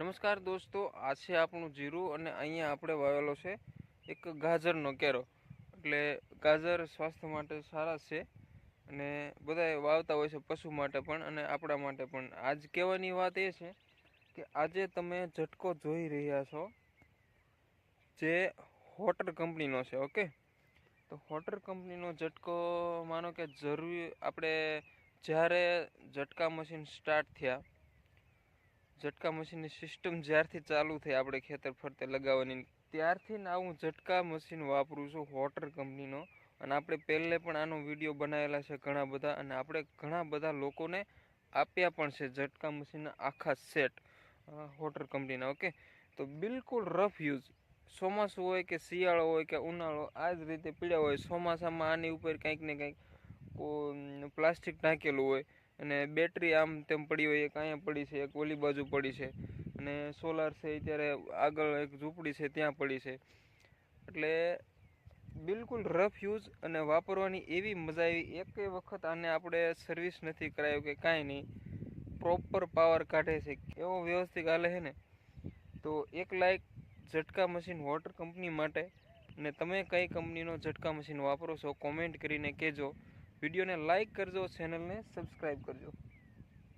નમસ્કાર દોસ્તો, આ છે આપણું જીરું અને અહીંયા આપણે વાવેલો છે એક ગાજરનો કેરો. એટલે ગાજર સ્વાસ્થ્ય માટે સારા છે અને બધાએ વાવતા હોય છે પશુ માટે પણ અને આપણા માટે પણ. આજ કહેવાની વાત એ છે કે આજે તમે ઝટકો જોઈ રહ્યા છો જે હોટર કંપનીનો છે, ઓકે? તો હોટર કંપનીનો ઝટકો માનો કે જરૂરી આપણે જ્યારે ઝટકા મશીન સ્ટાર્ટ થયા ઝટકા મશીનની સિસ્ટમ જ્યારથી ચાલુ થઈ આપણે ખેતર ફરતે લગાવવાની ત્યારથી ને હું ઝટકા મશીન વાપરું છું હોટર કંપનીનો. અને આપણે પહેલે પણ આનો વીડિયો બનાવેલા છે ઘણા બધા અને આપણે ઘણા બધા લોકોને આપ્યા પણ છે ઝટકા મશીનના આખા સેટ હોટર કંપનીના, ઓકે? તો બિલકુલ રફ યુઝ ચોમાસું હોય કે શિયાળો હોય કે ઉનાળો, આ જ રીતે પીડ્યા હોય, ચોમાસામાં આની ઉપર કંઈક ને કંઈક પ્લાસ્ટિક નાખેલું હોય અને બેટરી આમ તેમ પડી હોય, એક અહીંયા પડી છે, એક ઓલી બાજુ પડી છે. અને સોલાર છે અત્યારે આગળ એક ઝૂંપડી છે, ત્યાં પડી છે. એટલે બિલકુલ રફ યુઝ અને વાપરવાની એવી મજા આવી. એક વખત આને આપણે સર્વિસ નથી કરાયું કે કાંઈ નહીં. પ્રોપર પાવર કાઢે છે. એવો વ્યવસ્થિત હાલે છે ને? તો એક લાયક ઝટકા મશીન વોટર કંપની માટે. અને તમે કઈ કંપનીનો ઝટકા મશીન વાપરો છો કોમેન્ટ કરીને કહેજો. વિડીયોને લાઇક કરજો ચેનલને સબસ્ક્રાઈબ કરજો.